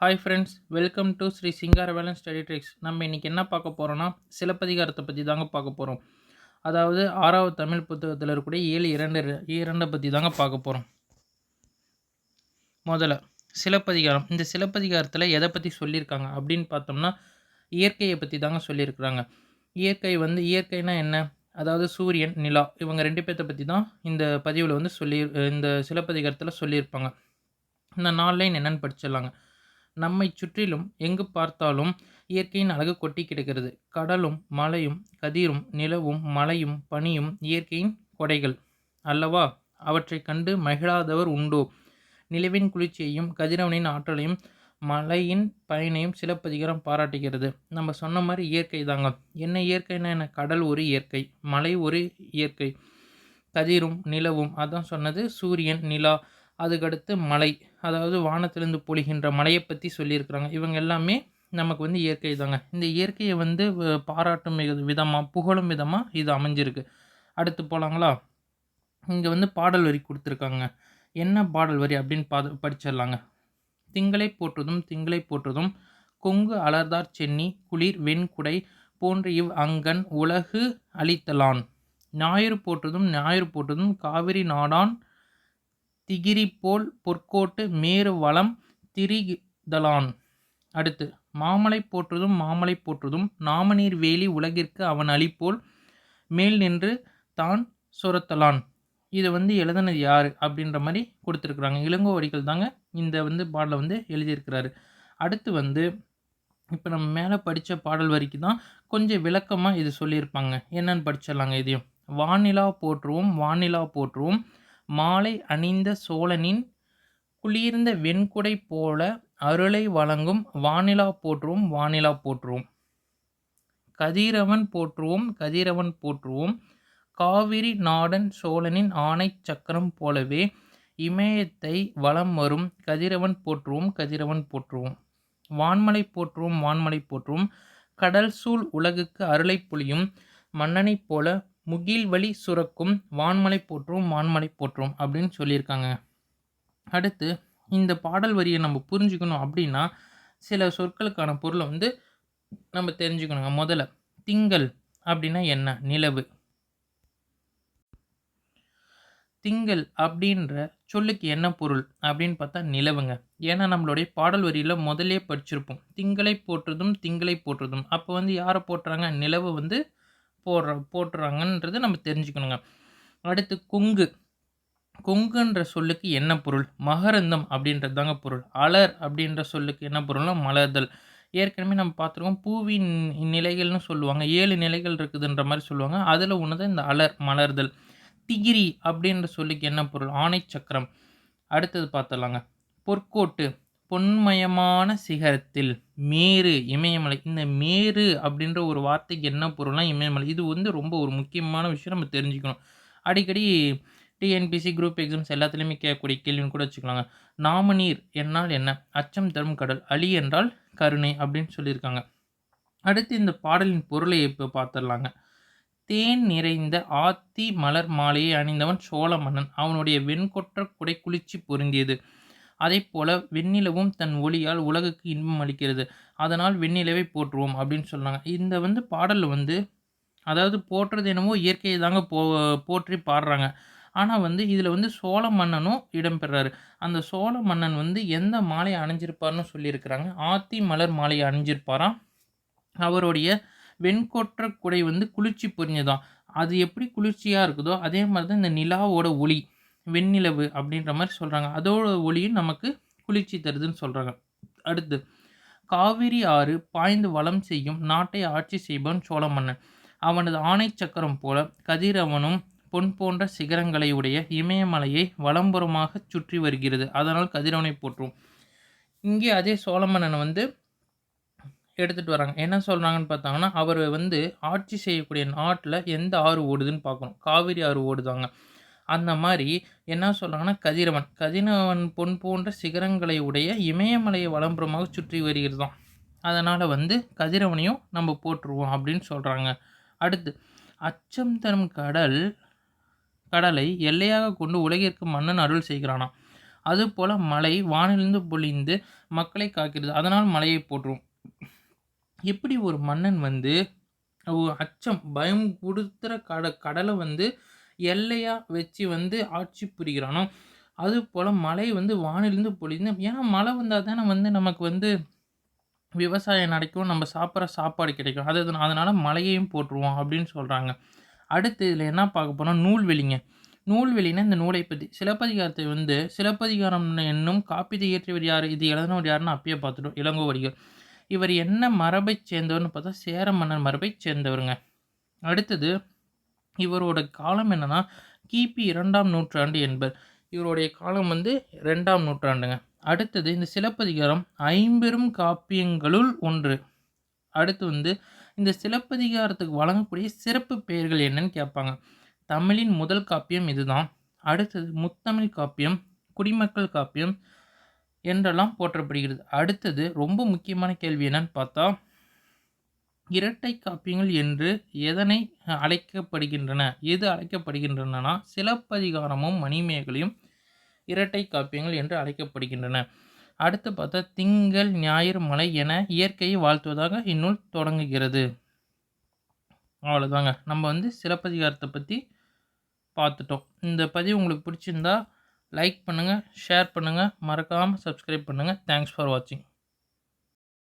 Hi friends welcome to Shri Singaravelan study tricks நம்ம இன்றைக்கி என்ன பார்க்க போகிறோன்னா சிலப்பதிகாரத்தை பற்றி தாங்க பார்க்க போகிறோம் அதாவது ஆறாவது தமிழ் புத்தகத்தில் இருக்கக்கூடிய ஏழு இரண்டு இரண்டை பற்றி தாங்க பார்க்க போகிறோம் முதல்ல சிலப்பதிகாரம். இந்த சிலப்பதிகாரத்தில் எதை பற்றி சொல்லியிருக்காங்க? அப்படின்னு பார்த்தோம்னா இயற்கையை பற்றி தாங்க சொல்லியிருக்கிறாங்க. இயற்கை வந்து இயற்கைனா என்ன? அதாவது சூரியன் நிலா இவங்க ரெண்டு பேர்த்த பற்றி தான் இந்த பதிவில் வந்து சொல்லி இந்த சிலப்பதிகாரத்தில் சொல்லியிருப்பாங்க. இந்த நாலு லைன் என்னென்னு படிச்சிடலாங்க. நம்மை சுற்றிலும் எங்கு பார்த்தாலும் இயற்கையின் அழகு கொட்டி கிடக்கிறது. கடலும் மலையும் கதிரும் நிலவும் மலையும் பனியும் இயற்கையின் கொடைகள் அல்லவா? அவற்றை கண்டு மகிழாதவர் உண்டோ? நிலவின் குளிர்ச்சியையும் கதிரவனின் ஆற்றலையும் மலையின் பயனையும் சிலப்பதிகாரம் பாராட்டுகிறது. நம்ம சொன்ன மாதிரி இயற்கை தாங்க. என்ன இயற்கைன்னா என்ன? கடல் ஒரு இயற்கை மலை ஒரு இயற்கை கதிரும் நிலவும். அதான் சொன்னது சூரியன் நிலா அதுக்கடுத்து மலை அதாவது வானத்திலிருந்து பொழிகின்ற மலையை பற்றி சொல்லியிருக்கிறாங்க. இவங்க எல்லாமே நமக்கு வந்து இயற்கை தாங்க. இந்த இயற்கையை வந்து பாராட்டும் விதமாக புகழும் விதமாக இது அமைஞ்சிருக்கு. அடுத்து போகலாங்களா இங்கே வந்து பாடல் வரி கொடுத்துருக்காங்க. என்ன பாடல் வரி அப்படின்னு பா படிச்சிடலாங்க. திங்களை போற்றுதும் திங்களை போற்றுதும் கொங்கு அலர்தார் சென்னி குளிர் வெண்குடை போன்ற இவ் அங்கன் உலகு அளித்தலான். ஞாயிறு போற்றுதும் ஞாயிறு போற்றுதும் காவிரி நாடான் திகிரி போல் பொற்கோட்டு மேறு வளம் திரிதலான் அடுத்து மாமலை போற்றுதும் மாமலை போற்றுதும் நாமநீர் வேலி உலகிற்கு அவன் அளிப்போல் மேல் நின்று தான் சுரத்தலான். இதை வந்து எழுதுனது யார் அப்படின்ற மாதிரி கொடுத்துருக்குறாங்க. இளங்கோவடிகள் தாங்க இந்த வந்து பாடலை வந்து எழுதியிருக்கிறாரு. அடுத்து வந்து இப்போ நம்ம மேலே படித்த பாடல் வரிக்கு தான் கொஞ்சம் விளக்கமாக இது சொல்லியிருப்பாங்க. என்னென்னு படிச்சிடலாங்க இதையும். வானிலா போற்றுவோம் வானிலா போற்றுவோம். மாலை அணிந்த சோழனின் குளிர்ந்த வெண்குடை போல அருளை வழங்கும் வானிலா போற்றுவோம் வானிலா போற்றுவோம். கதிரவன் போற்றுவோம் கதிரவன் போற்றுவோம். காவிரி நாடன் சோழனின் ஆணை சக்கரம் போலவே இமயத்தை வலம் வரும். கதிரவன் போற்றுவோம் கதிரவன் போற்றுவோம். வான்மலை போற்றுவோம் வான்மலை போற்றுவோம். கடல் சூழ் உலகுக்கு அருளை புலியும் மன்னனைப் போல முகில் வழி சுரக்கும் வான்மலை போற்றும் வான்மலை போற்றும் அப்படின்னு சொல்லியிருக்காங்க. அடுத்து இந்த பாடல் வரியை நம்ம புரிஞ்சுக்கணும் அப்படின்னா சில சொற்களுக்கான பொருளை வந்து நம்ம தெரிஞ்சுக்கணுங்க. முதல்ல திங்கள் அப்படின்னா என்ன? நிலவு. திங்கள் அப்படின்ற சொல்லுக்கு என்ன பொருள் அப்படின்னு பார்த்தா நிலவுங்க. ஏன்னா நம்மளுடைய பாடல் வரியில் முதலே படிச்சிருப்போம். திங்களை போற்றுதும் திங்களை போற்றுதும். அப்போ வந்து யாரை போட்டுறாங்க நிலவு வந்து போடுற போட்டுறாங்கன்றது நம்ம தெரிஞ்சுக்கணுங்க. அடுத்து கொங்கு. கொங்குன்ற சொல்லுக்கு என்ன பொருள்? மகரந்தம் அப்படின்றது தாங்க பொருள். அலர் அப்படின்ற சொல்லுக்கு என்ன பொருள்னா மலர்தல். ஏற்கனவே நம்ம பார்த்துருக்கோம் பூவின் நிலைகள்னு சொல்லுவாங்க ஏழு நிலைகள் இருக்குதுன்ற மாதிரி சொல்லுவாங்க. அதில் ஒன்று தான் இந்த அலர் மலர்தல். திகிரி அப்படின்ற சொல்லுக்கு என்ன பொருள்? ஆணை சக்கரம் அடுத்தது பார்த்துடலாங்க. பொற்கோட்டு. பொன்மயமான சிகரத்தில் மேரு இமயமலை. இந்த மேரு அப்படின்ற ஒரு வார்த்தைக்கு என்ன பொருள்னா இமயமலை. இது வந்து ரொம்ப ஒரு முக்கியமான விஷயம் நம்ம தெரிஞ்சுக்கணும். அடிக்கடி டிஎன்பிசி குரூப் எக்ஸாம்ஸ் எல்லாத்துலேயுமே கேட்கக்கூடிய கேள்வின்னு கூட வச்சுக்கலாங்க. நாமநீர் என்னால் என்ன? அச்சம் தரும் கடல். அலி என்றால் கருணை அப்படின்னு சொல்லியிருக்காங்க. அடுத்து இந்த பாடலின் பொருளை இப்போ பார்த்துடலாங்க தேன் நிறைந்த ஆத்தி மலர் மாலையை அணிந்தவன் சோழ மன்னன். அவனுடைய வெண்கொற்ற குடை குளிர்ச்சி பொருந்தியது. அதை போல் வெண்ணிலவும் தன் ஒளியால் உலகுக்கு இன்பம் அளிக்கிறது. அதனால் வெண்ணிலவை போற்றுவோம் அப்படின்னு சொன்னாங்க இந்த வந்து பாடலில் வந்து அதாவது போற்றுறது என்னமோ இயற்கையை தாங்க போ போற்றி பாடுறாங்க. ஆனால் வந்து இதில் வந்து சோழ மன்னனும் இடம்பெறாரு அந்த சோழ மன்னன் வந்து எந்த மாலையை அணிஞ்சிருப்பார்னு சொல்லியிருக்கிறாங்க. ஆத்தி மலர் மாலையை அணிஞ்சிருப்பாராம். அவருடைய வெண்கொற்ற குடை வந்து குளிர்ச்சி புரிஞ்சுதான் அது எப்படி குளிர்ச்சியாக இருக்குதோ அதே மாதிரி தான் இந்த நிலாவோட ஒளி. வெண்ணிலவு அப்படின்ற மாதிரி சொல்கிறாங்க அதோட ஒளியும் நமக்கு குளிர்ச்சி தருதுன்னு சொல்கிறாங்க அடுத்து காவிரி ஆறு பாய்ந்து வளம் செய்யும் நாட்டை ஆட்சி செய்பவன் சோழ மன்னன் அவனது ஆணை சக்கரம் போல கதிரவனும் பொன் போன்ற சிகரங்களை உடைய இமயமலையை வலம்புறமாக சுற்றி வருகிறது. அதனால் கதிரவனை போற்றுவோம் இங்கே அதே சோழ மன்னன் வந்து எடுத்துகிட்டு வராங்க. என்ன சொல்கிறாங்கன்னு பார்த்தாங்கன்னா அவர் வந்து ஆட்சி செய்யக்கூடிய நாட்டில் எந்த ஆறு ஓடுதுன்னு பார்க்கணும். காவிரி ஆறு ஓடுதாங்க. அந்த மாதிரி என்ன சொல்கிறாங்கன்னா கதிரவன். கதிரவன் பொன் போன்ற சிகரங்களை உடைய இமயமலையை வளம்புறமாக சுற்றி வருகிறதாம். அதனால் வந்து கதிரவனையும் நம்ம போட்டுருவோம் அப்படின்னு சொல்கிறாங்க அடுத்து அச்சம் தரும் கடல் கடலை எல்லையாக கொண்டு உலகிற்கு மன்னன் அருள் செய்கிறானாம். அதுபோல் மலை வானிலிருந்து பொழிந்து மக்களை காக்கிறது. அதனால் மலையை போட்டுருவோம் எப்படி ஒரு மன்னன் வந்து அச்சம் பயம் கொடுத்துற கட கடலை வந்து எல்லையா வச்சு வந்து ஆட்சி புரிகிறானோ அது போல் மழை வந்து வானிலிருந்து பொழிந்து ஏன்னா மழை வந்தால் தானே வந்து நமக்கு வந்து விவசாயம் நடக்கும் நம்ம சாப்பிட்ற சாப்பாடு கிடைக்கும். அது அதனால் மழையையும் போட்டுருவோம் அப்படின்னு சொல்கிறாங்க அடுத்து இதில் என்ன பார்க்க போனால் நூல்வெளிங்க. நூல்வெளினா இந்த நூலை பற்றி சிலப்பதிகாரத்தை வந்து சிலப்பதிகாரம் என்னும் காப்பீதை இயற்றியவர் யார்? இது எழுதினவர் யாருன்னு அப்பயே பார்த்துட்டோம். இளங்கோவடிகள். இவர் என்ன மரபை சேர்ந்தவர்னு பார்த்தா சேர மன்னர் மரபை சேர்ந்தவருங்க. அடுத்தது இவரோட காலம் என்னன்னா கிபி இரண்டாம் நூற்றாண்டு என்பர். இவருடைய காலம் வந்து ரெண்டாம் நூற்றாண்டுங்க. அடுத்தது இந்த சிலப்பதிகாரம் ஐம்பெரும் காப்பியங்களுள் ஒன்று. அடுத்து வந்து இந்த சிலப்பதிகாரத்துக்கு வழங்கக்கூடிய சிறப்பு பெயர்கள் என்னன்னு கேட்பாங்க. தமிழின் முதல் காப்பியம் இதுதான். அடுத்தது முத்தமிழ் காப்பியம் குடிமக்கள் காப்பியம் என்றெல்லாம் போற்றப்படுகிறது. அடுத்தது ரொம்ப முக்கியமான கேள்வி என்னன்னு பார்த்தா இரட்டை காப்பியங்கள் என்று எதனை அழைக்கப்படுகின்றன? எது அழைக்கப்படுகின்றன சிலப்பதிகாரமும் மணிமேகலையும் இரட்டை காப்பியங்கள் என்று அழைக்கப்படுகின்றன. அடுத்து பார்த்தா திங்கள் ஞாயிறு மலை என இயற்கையை வாழ்த்துவதாக இந்நூல் தொடங்குகிறது. அவ்வளோதாங்க நம்ம வந்து சிலப்பதிகாரத்தை பற்றி பார்த்துட்டோம். இந்த பதிவு உங்களுக்கு பிடிச்சிருந்தா லைக் பண்ணுங்கள் ஷேர் பண்ணுங்கள் மறக்காமல் சப்ஸ்கிரைப் பண்ணுங்கள் தேங்க்ஸ் ஃபார் வாட்சிங்